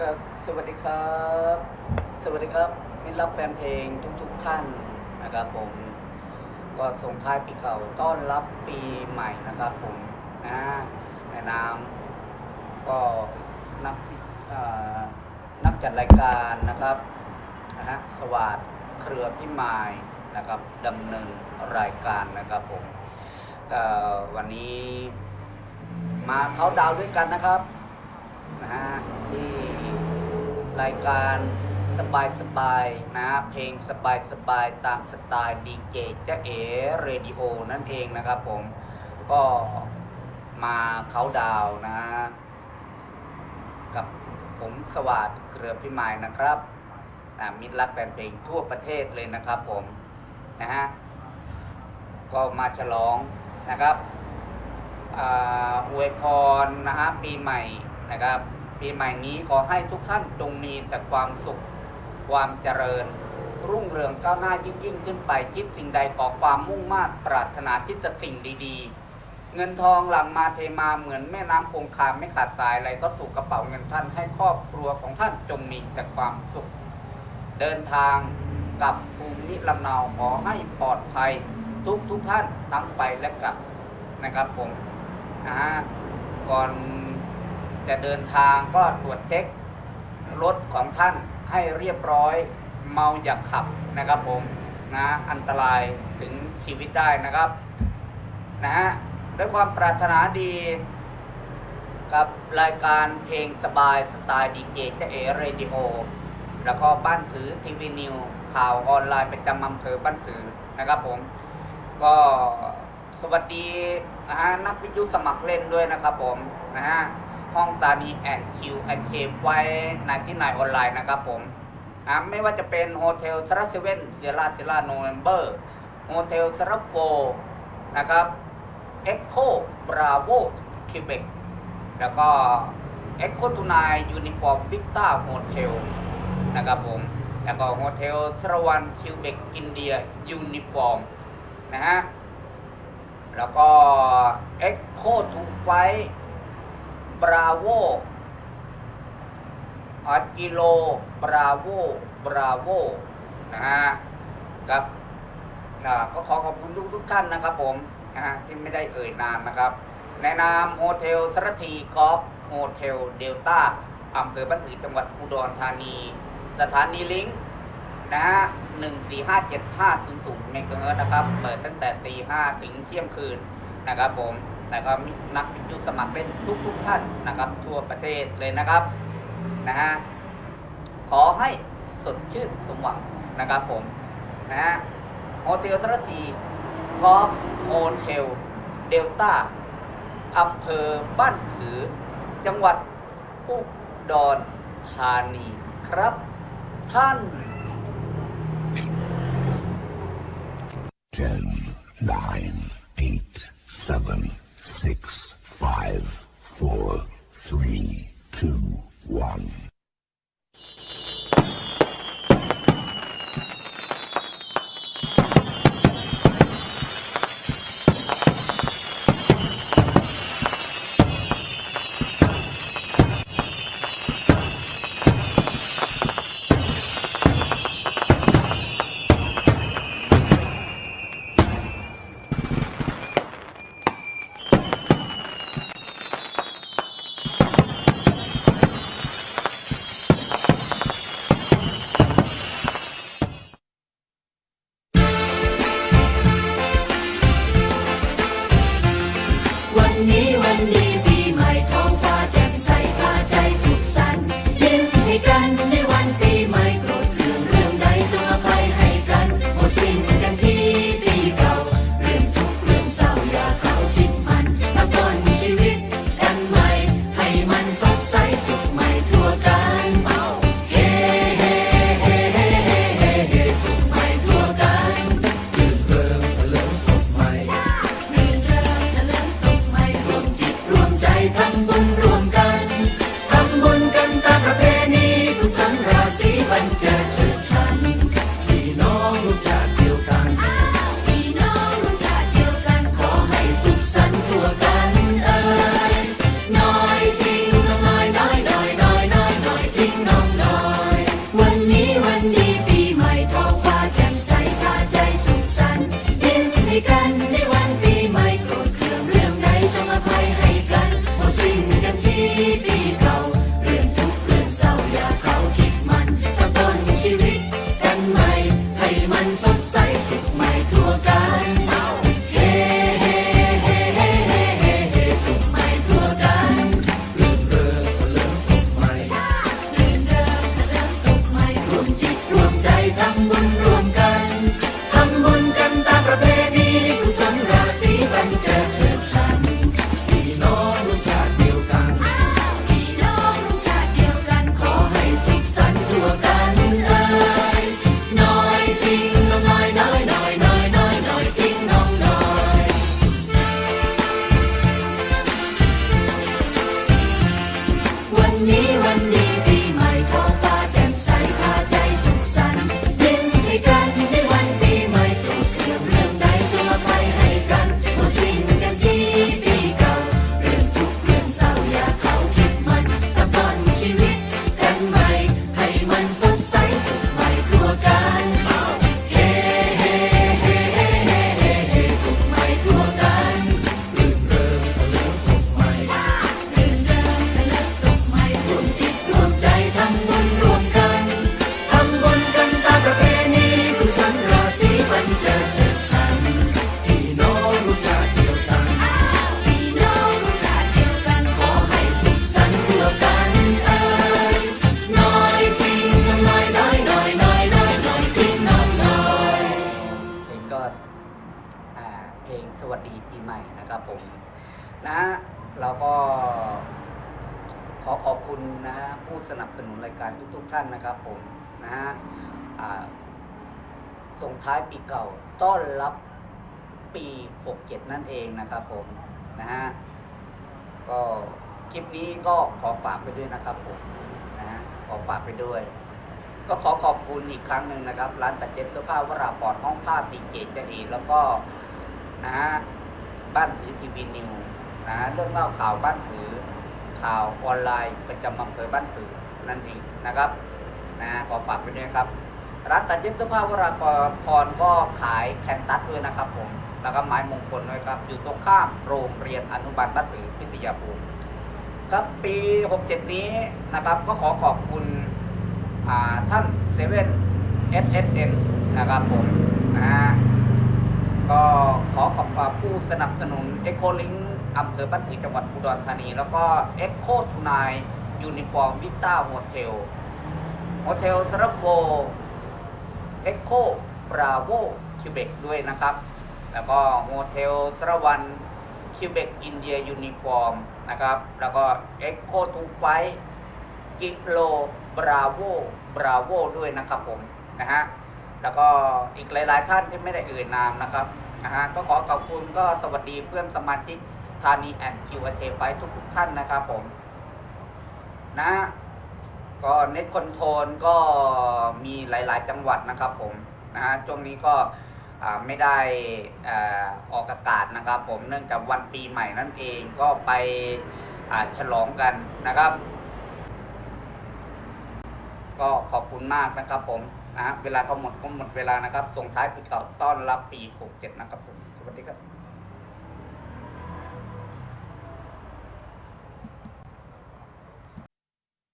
ครับ สวัสดีครับ สวัสดีครับมิตรรักแฟนเพลงทุกๆท่านนะครับผม ก็ส่งท้ายปีเก่าต้อนรับปีใหม่นะครับผมนะในนามก็นักนักจัดรายการนะครับนะฮะสวัสดเครือพิมายนะครับดำเนินรายการนะครับผมก็วันนี้มาเขาดาวด้วยกันนะครับนะฮะที่ รายการสบายสบายๆนะ เพลงสบายสบายๆตามสไตล์ดีเจจเอเรดิโอนั่นเองนะครับผมก็มาเขาดาวนะ กับผมสวัสดิ์เครือพิมายนะครับมิตรรักแฟนเพลงทั่วประเทศเลยนะครับผมนะฮะก็มาฉลองนะครับอ่าอวยพรนะฮะปีใหม่นะครับ ปีใหม่นี้ขอให้ทุกท่านจงมีแต่ความสุข ความเจริญ รุ่งเรืองก้าวหน้ายิ่งยิ่งขึ้นไปคิดสิ่งใดขอความมุ่งมา่ปรารถนาที่จะสิ่งดีๆ เงินทองหลั่งมาเทมาเหมือนแม่น้ำคงคาไม่ขาดสายอะไรก็สู่กระเป๋าเงินท่านให้ครอบครัวของท่านจงมีแต่ความสุข เดินทางกับภูมิลำเนาขอให้ปลอดภัยทุกทุกท่านทั้งไปและกลับนะครับผมนะฮะก่อน จะเดินทางก็ตรวจเช็ครถของท่านให้เรียบร้อย เมาอย่าขับนะครับผมนะอันตรายถึงชีวิตได้นะครับนะฮะด้วยความปรารถนาดี กับรายการเพลงสบายสไตล์ดีเจเจเอเรดิโอแล้วก็บ้านผือทีวีนิวข่าวออนไลน์ประจำอำเภอบ้านผือนะครับผม ก็สวัสดีนะฮะนักวิทยุสมัครเล่นด้วยนะครับผมนะฮะ ห้องตานีแอนคิวแอนเคไฟนที่นายออนไลน์นะครับผมไม่ว่าจะเป็นโฮเทลสระเซเว่นเซียร่าเซียร่าโนเวมเบอร์โฮเทลสระโฟนะครับเอ็กโคบราโวคิเบกแล้วก็เอ็กโคทูนายยูนิฟอร์มวิกตาโฮเทลนะครับผม แล้วก็โฮเทลสรวันคิวเบกอินเดียยูนิฟอร์มนะฮะ แล้วก็ Echo to Fight Bravo อากิโล Bravo Bravo นะฮะกับก็ขอขอบคุณทุกทุกท่านนะครับผมนะฮะที่ไม่ได้เอ่ยนามนะครับ ในนามโฮเทลสรทีกอล์ฟโฮเทลเดลต้าอำเภอบ้านผือจังหวัดอุดรธานี สถานีลิงก์นะฮะหนึ่งสี่ห้าเจ็ดห้าศูนย์ศูนย์เมกะเฮิรตซ์นะครับ เปิดตั้งแต่ตีห้าถึงเที่ยงคืนนะครับผม แต่ก็มีนักวิทยุสมัครเป็นทุกทุกๆท่านนะครับ ทั่วประเทศเลยนะครับนะฮะขอให้สดชื่นสมหวังนะครับผมนะฮะโฮเทลสรทีพร้อมโฮเทลเดลต้าอำเภอบ้านผือ จังหวัดอุดรธานีครับ ท่าน Ten, nine, eight, seven, six, five, four, three, two, one. me. นะเราก็ขอขอบคุณนะฮะผู้สนับสนุนรายการทุกๆท่านนะครับผมนะฮะส่งท้ายปีเก่าต้อนรับปี 67 นั่นเองนะครับผมนะฮะก็คลิปนี้ก็ขอฝากไปด้วยนะครับผมนะฮะขอฝากไปด้วย ก็ขอขอบคุณอีกครั้งหนึ่งนะครับ ร้านตัดเย็บเสื้อผ้าวราปอดห้องผ้าปีเกตจะอีแล้วก็นะฮะบ้านผือทีวีนิว นะเรื่องเล่าข่าวบ้านผือ ข่าวออนไลน์ประจำอำเภอบ้านผือนั่นเองนะครับนะฮะขอฝากไว้ด้วยครับร้านตัดเย็บเสื้อผ้าวรากรพรก็ขายแคนตัสด้วยนะครับผมแล้วก็ไม้มงคลด้วยครับ อยู่ตรงข้ามโรงเรียนอนุบาลบ้านผือพิทยาภูมิครับปี 67 นี้นะครับก็ขอขอบคุณท่านเซเว่น SSN นะครับผมนะฮะก็ขอขอบคุณผู้สนับสนุน Echo Link อำเภอบ้านผือจังหวัดอุดรธานี แล้วก็ Echo t o n i ยูนิฟอร์มวิต้าโฮเทลโฮเทลสระโฟ Echo Bravo Quebec ด้วยนะครับ แล้วก็โฮเทลสระวัน Quebec India Uniform นะครับ แล้วก็ Echo to Fight กิโลบราโวบราโวด้วยนะครับผมนะฮะแล้วก็อีกหลาย ๆ ท่านที่ไม่ได้เอ่ยนามนะครับนะฮะก็ขอขอบคุณก็สวัสดีเพื่อนสมาชิก ธานีแอนคิวเทไฟทุกๆท่านนะครับผม นะก็เน็ตคอนโทรลก็มีหลาย ๆ จังหวัดนะครับผมนะฮะช่วงนี้ก็ไม่ได้อออกอากาศนะครับผมเนื่องจากวันปีใหม่นั่นเองก็ไปฉลองกันนะครับ ก็ขอบคุณมากนะครับผมนะฮะเวลาก็หมดก็หมดเวลานะครับ ส่งท้ายปีเก่าต้อนรับปี 67 นะครับผม สวัสดีครับ